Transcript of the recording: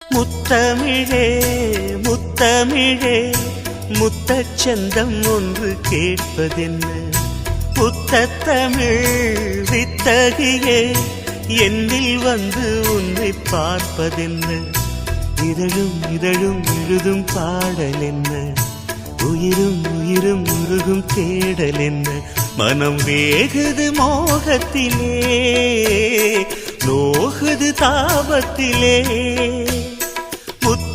முத்தமிழே முத்தமிழே முத்தச்சந்தம் ஒன்று கேட்பதென்ன? புத்தத்தமிழ் வித்தகியே என்னில் வந்து உன்னை பார்ப்பதென்ன? இதழும் இதழும் எழுதும் பாடல் என்ன உயிரும் உயிரும் உருகும் தேடல் என்ன மனம் வேகுது மோகத்திலே நோகுது தாபத்திலே.